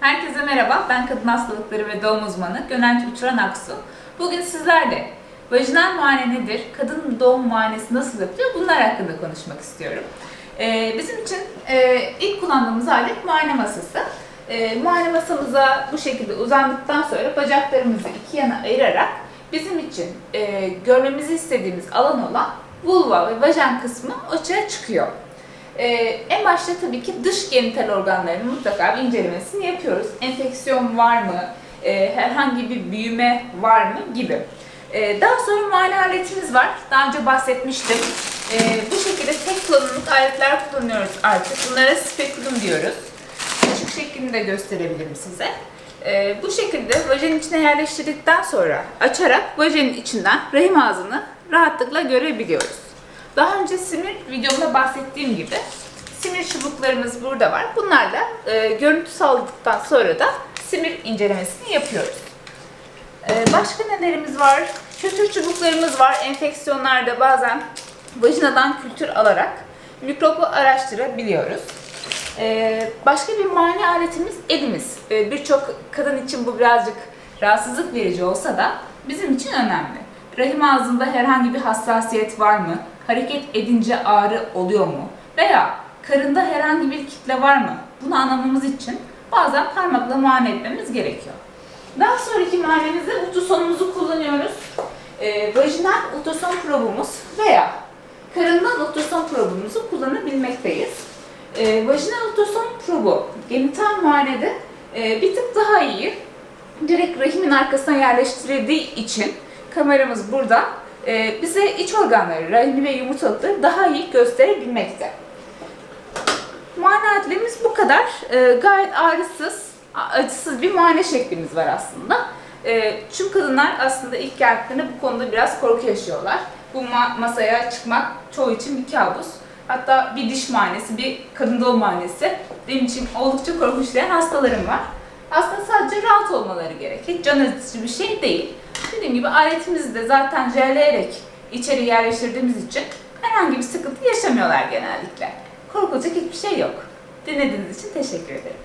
Herkese merhaba, ben kadın hastalıkları ve doğum uzmanı Gönenç Uçuran Aksu. Bugün sizlerle vajinal muayene nedir, kadın doğum muayenesi nasıl yapılıyor bunlar hakkında konuşmak istiyorum. Ee, bizim için e, ilk kullandığımız alet muayene masası. E, muayene masamıza bu şekilde uzandıktan sonra bacaklarımızı iki yana ayırarak bizim için e, görmemizi istediğimiz alan olan vulva ve vajen kısmı açığa çıkıyor. Ee, en başta tabii ki dış genital organlarının mutlaka bir incelemesini yapıyoruz. Enfeksiyon var mı? Ee, herhangi bir büyüme var mı? Gibi. Ee, daha sonra muayene aletimiz var. Daha önce bahsetmiştim. Ee, bu şekilde tek kullanımlık aletler kullanıyoruz artık. Bunlara spekulum diyoruz. Küçük şeklini de gösterebilirim size. Ee, bu şekilde vajenin içine yerleştirdikten sonra açarak vajenin içinden rahim ağzını rahatlıkla görebiliyoruz. Daha önce simir videomda bahsettiğim gibi simir çubuklarımız burada var. Bunlarla e, görüntü sağladıktan sonra da simir incelemesini yapıyoruz. E, başka nelerimiz var? Kültür çubuklarımız var. Enfeksiyonlarda bazen vajinadan kültür alarak mikrobu araştırabiliyoruz. E, başka bir muayene aletimiz elimiz. E, Birçok kadın için bu birazcık rahatsızlık verici olsa da bizim için önemli. Rahim ağzında herhangi bir hassasiyet var mı? Hareket edince ağrı oluyor mu? Veya karında herhangi bir kitle var mı? Bunu anlamamız için bazen parmakla muayene etmemiz gerekiyor. Daha sonraki muayenemizde ultrasonumuzu kullanıyoruz. Ee, vajinal ultrason probumuz veya karından ultrason probumuzu kullanabilmekteyiz. Ee, vajinal ultrason probu genital muayenede e, bir tık daha iyi. Direkt rahimin arkasına yerleştirildiği için kameramız burada e, bize iç organları, rahimi ve yumurtalıkları daha iyi gösterebilmekte. Muayene aletlerimiz bu kadar. E, gayet ağrısız, acısız bir muayene şeklimiz var aslında. E, tüm kadınlar aslında ilk geldiklerinde bu konuda biraz korku yaşıyorlar. Bu ma- masaya çıkmak çoğu için bir kabus. Hatta bir diş muayenesi, bir kadın doğum muayenesi benim için oldukça korkunçlayan hastalarım var. Aslında sadece rahat olmaları gerek. Hiç can acıtıcı bir şey değil. Dediğim gibi aletimizi de zaten jelleyerek içeri yerleştirdiğimiz için herhangi bir sıkıntı yaşamıyorlar genellikle. Korkulacak hiçbir şey yok. Dinlediğiniz için teşekkür ederim.